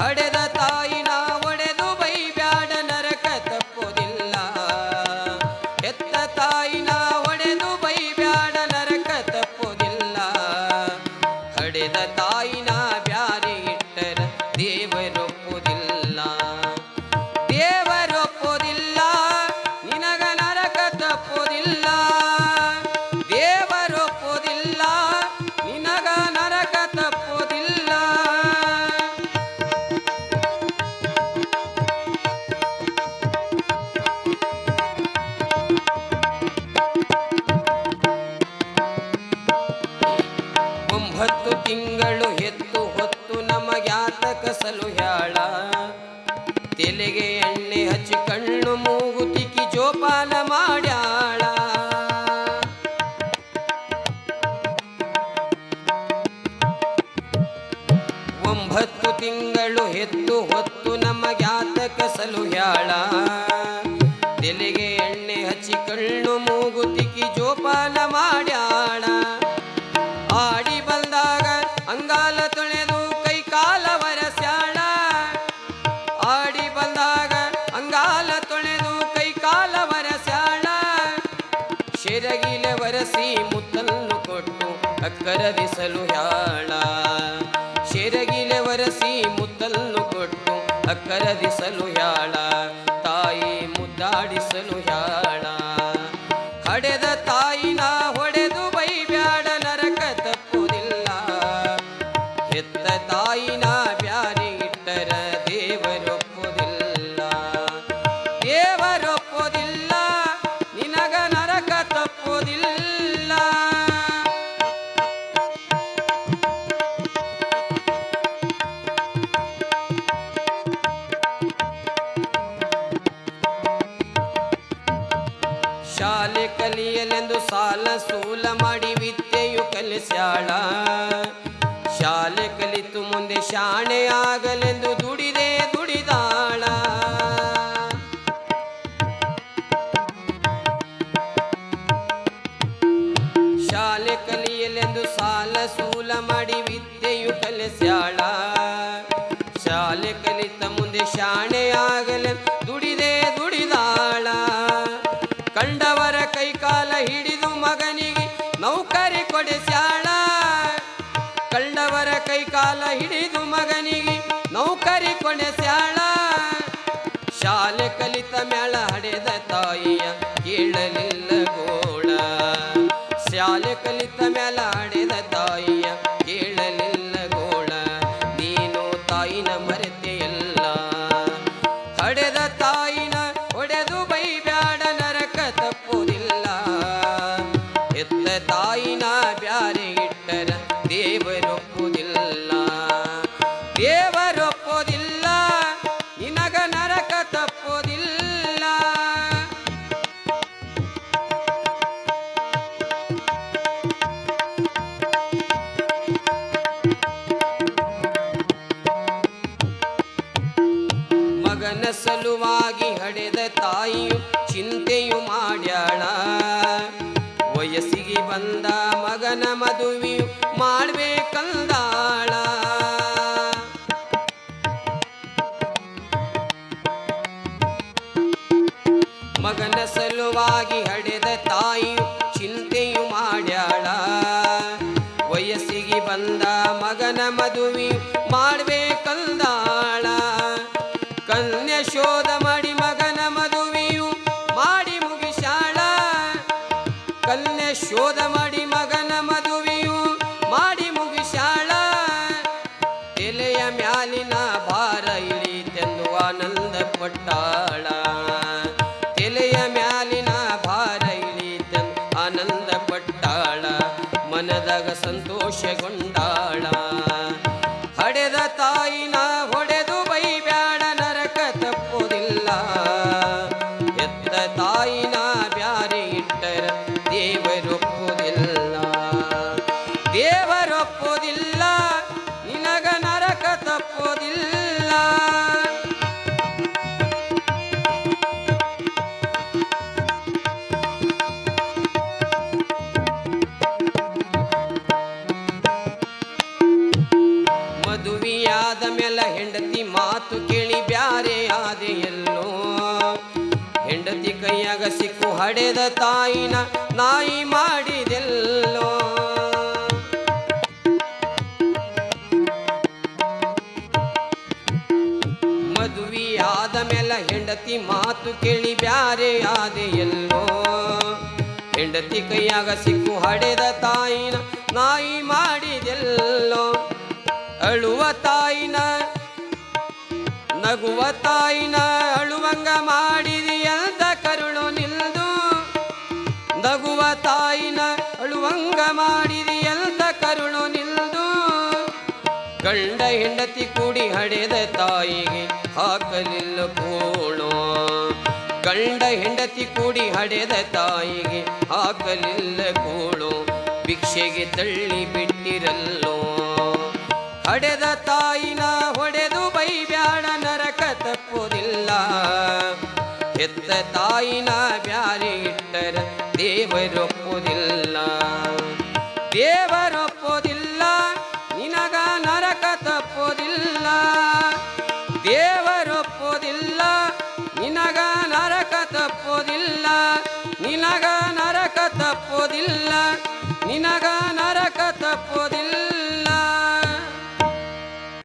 ಹಡೆದ ತೆಲೆಗೆ ಎಣ್ಣೆ ಹಚ್ಚಿ ಕಣ್ಣು ಮೂಗು ತಿಕ್ಕಿ ಜೋಪಾನ ಮಾಡ್ಯಾಳ. ಒಂಬತ್ತು ತಿಂಗಳು ಹೆತ್ತು ಹೊತ್ತು ನಮಗ್ಯಾತಕ ಸಲುಹ್ಯಾಳ. ತೆಲೆಗೆ ಎಣ್ಣೆ ಹಚ್ಚಿ ಕಣ್ಣು ಮೂಗು ತಿಕ್ಕಿ ಜೋಪಾನ ಮಾಡ್ಯಾಳ. ಆಡಿ ಬಂದಾಗ ಅಂಗಾಲ ತೊಳೆದು ವರಸಿ ಮುತ್ತನ್ನು ಕೊಟ್ಟು ಅಕ್ಕರದಿಸಲು ಯಾಳ ಶಿರಗಿಲೆ ವರಸಿ ಮುತ್ತನ್ನು ಕೊಟ್ಟು ಅಕ್ಕರದಿಸಲು ಯಾಳ ತಾಯಿ ಮುದ್ದಾಡಿಸಲು ಹ್ಯಾಳ. ಕಲಿಸ್ಯಾಳ ಶಾಲೆ ಕಲಿತು ಮುಂದೆ ಶಾಣೆ ಆಗಲೆಂದು ದುಡಿದೆ ದುಡಿದಾಳ. ಶಾಲೆ ಕಲಿಯಲೆಂದು ಸಾಲ ಸೂಲ ಮಾಡಿ ವಿದ್ಯೆಯು ಕಲಿಸ್ಯಾಳ. ಶಾಲೆ ಕಲಿತ ಮುಂದೆ ಶಾಣೆ ಆಗಲೆ ದುಡಿದೆ ದುಡಿದಾಳ. ಕಂಡವರ ಕೈಕಾಲ ಹಿಡಿದು ಮಗನಿಗೆ ನೌಕರಿ ಕೊಡಿಸ್ಯಾಳ. ಕಂಡವರ ಕೈಕಾಲ ಹಿಡಿದು ಮಗನಿಗೆ ನೌಕರಿ ಕೊಡಿಸ್ಯಾಳ ಶಾಲೆ ಕಲಿತ ಮೇಳ ಹಡೆದ ತಾಯಿಯ ಕೇಳಲಿಲ್ಲ ಗೋಳ. ಶಾಲೆ ಕಲಿತ ಮೇಲ ದೇವರೊಪ್ಪುವುದಿಲ್ಲ ನಿನಗ ನರಕ ತಪ್ಪೋದಿಲ್ಲ. ಮಗನ ಸಲುವಾಗಿ ಹಡೆದ ತಾಯಿಯು ಚಿಂತೆಯು ಮಾಡ್ಯಾಳ. ವಯಸ್ಸಿಗೆ ಬಂದ ಮಗನ ಮದುವೆಯು ಮಾಡ್ಬೇಕಂದಾಳ ಮಗನ ಸಲುವಾಗಿ ಹಡೆದ ತಾಯಿಯು ಚಿಂತೆಯು ಮಾಡ್ಯಾಳ. ವಯಸ್ಸಿಗೆ ಬಂದ ಮಗನ ಮದುವೆ ಮಾಡ್ಬೇಕಂದಾಳ. ಕನ್ಯೆ ಶೋಧ ಮಾಡಿ ಮಗನ ಮದುವೆಯು ಮಾಡಿ ಮುಗಿಸಾಳ ಕನ್ಯೆ ಶೋಧ ಮಾಡಿ ಮಗನ ಮದುವೆಯು ಮಾಡಿ ಮುಗಿಸಾಳ ಎಲೆಯ ಮ್ಯಾಲಿನ ಭಾರ ಇಳಿತೆಂದು ಆನಂದ ಪಟ್ಟಾಳ ಹೆಂಡತಿ ಕೈಯಾಗ ಸಿಕ್ಕು ಹಡೆದ ತಾಯಿನ ನಾಯಿ ಮಾಡಿದೆಲ್ಲೋ. ಮದುವೆಯಾದ ಮೇಲೆ ಹೆಂಡತಿ ಮಾತು ಕೇಳಿ ಬ್ಯಾರೆ ಆದೆಯಲ್ಲೋ ಹೆಂಡತಿ ಕೈಯಾಗ ಸಿಕ್ಕು ಹಡೆದ ತಾಯಿನ ನಾಯಿ ಮಾಡಿದೆಲ್ಲೋ. ಅಳುವ ತಾಯಿನ, ನಗುವ ತಾಯಿನ ಅಳುವಂಗ ಮಾಡಿದೆಯಂತ ಅಳುವಂಗ ಮಾಡಿದೆಯಂತ ಕರುಣು ನಿಲ್ದು ಗಂಡ ಹೆಂಡತಿ ಕೂಡಿ ಹಡೆದ ತಾಯಿಗೆ ಹಾಕಲಿಲ್ಲ ಕೂಣೋ ಗಂಡ ಹೆಂಡತಿ ಕೂಡಿ ಹಡೆದ ತಾಯಿಗೆ ಹಾಕಲಿಲ್ಲ ಕೂಳು. ಭಿಕ್ಷೆಗೆ ತಳ್ಳಿ ಬಿಟ್ಟಿರಲ್ಲೋ? ಹಡೆದ ತಾಯಿನ ಹೊಡೆದು ಬೈಬ್ಯಾಡ, ನರಕ ತಪ್ಪುದಿಲ್ಲ ಹೆತ್ತ ತಾಯಿನ ಬ್ಯಾರೆ ಇಟ್ಟರ ದೇವರೊಪ್ಪುವುದಿಲ್ಲ. ದೇವರೊಪ್ಪುವುದಿಲ್ಲ ನಿನಗ ನರಕ ತಪ್ಪೋದಿಲ್ಲ. ದೇವರೊಪ್ಪೋದಿಲ್ಲ ನಿನಗ ನರಕ ತಪ್ಪೋದಿಲ್ಲ. ನಿನಗ ನರಕ ತಪ್ಪೋದಿಲ್ಲ ನಿನಗ ನರಕ ತಪ್ಪುವುದಿಲ್ಲ